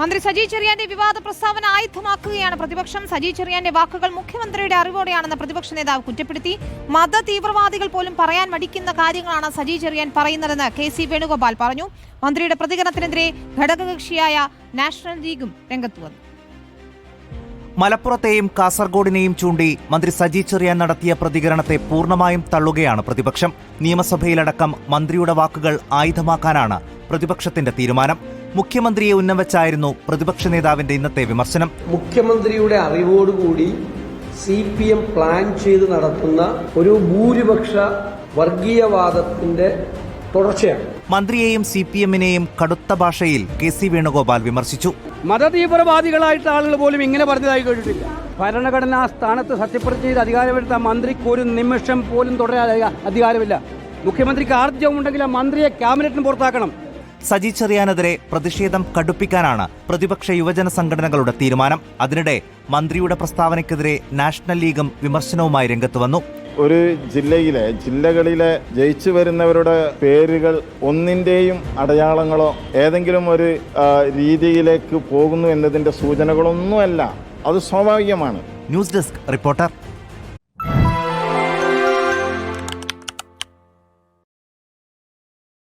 മന്ത്രി സജി ചെറിയാന്റെ വിവാദ പ്രസ്താവന ആയുധമാക്കുകയാണ് പ്രതിപക്ഷം. സജി ചെറിയാന്റെ വാക്കുകൾ മുഖ്യമന്ത്രിയുടെ അറിവോടെയാണെന്ന് പ്രതിപക്ഷ നേതാവ് കുറ്റപ്പെടുത്തി. മത തീവ്രവാദികൾ പോലും പറയാൻ മടിക്കുന്ന കാര്യങ്ങളാണ് സജി ചെറിയാൻ പറയുന്നതെന്ന് കെ സി വേണുഗോപാൽ പറഞ്ഞു. മന്ത്രിയുടെ പ്രതികരണത്തിനെതിരെ ഘടകകക്ഷിയായ നാഷണൽ ലീഗും രംഗത്ത് വന്നു. മലപ്പുറത്തെയും കാസർഗോഡിനെയും ചൂണ്ടി മന്ത്രി സജി ചെറിയാൻ നടത്തിയ പ്രതികരണത്തെ പൂർണമായും തള്ളുകയാണ് പ്രതിപക്ഷം. നിയമസഭയിലടക്കം മന്ത്രിയുടെ വാക്കുകൾ ആയുധമാക്കാനാണ് പ്രതിപക്ഷത്തിന്റെ തീരുമാനം. മുഖ്യമന്ത്രിയെ ഉന്നവച്ചായിരുന്നു പ്രതിപക്ഷ നേതാവിന്റെ ഇന്നത്തെ വിമർശനം. മുഖ്യമന്ത്രിയുടെ അറിവോടുകൂടി സി പി എം പ്ലാൻ ചെയ്ത് നടത്തുന്ന ഒരു ഭൂരിപക്ഷ വർഗീയവാദത്തിന്റെ തുടർച്ചയാണ്. മന്ത്രിയെയും സി പി എമ്മിനെയും കടുത്ത ഭാഷയിൽ കെ സി വേണുഗോപാൽ വിമർശിച്ചു. മതതീവ്രവാദികളായിട്ട് ആളുകൾ പോലും ഇങ്ങനെ പറഞ്ഞതായി കേട്ടിട്ടില്ല. ഭരണഘടനാ സ്ഥാനത്ത് സത്യപ്രതിജ്ഞ ചെയ്ത് അധികാരമെടുത്ത മന്ത്രിക്ക് ഒരു നിമിഷം പോലും തുടരാൻ അധികാരമില്ല. മുഖ്യമന്ത്രിക്ക് ആർജവമുണ്ടെങ്കിൽ ആ മന്ത്രിയെ ക്യാബിനറ്റിന് പുറത്താക്കണം. സജി ചെറിയാനെതിരെ പ്രതിഷേധം കടുപ്പിക്കാനാണ് പ്രതിപക്ഷ യുവജന സംഘടനകളുടെ തീരുമാനം. അതിനിടെ മന്ത്രിയുടെ പ്രസ്താവനയ്ക്കെതിരെ നാഷണൽ ലീഗും വിമർശനവുമായി രംഗത്ത് വന്നു. ഒരു ജില്ലയിലെ ജില്ലകളിലെ ജയിച്ചു വരുന്നവരുടെ പേരുകൾ ഒന്നിന്റെയും അടയാളങ്ങളോ ഏതെങ്കിലും ഒരു രീതിയിലേക്ക് പോകുന്നു എന്നതിന്റെ സൂചനകളൊന്നുമല്ല. അത് സ്വാഭാവികമാണ്. News desk reporter.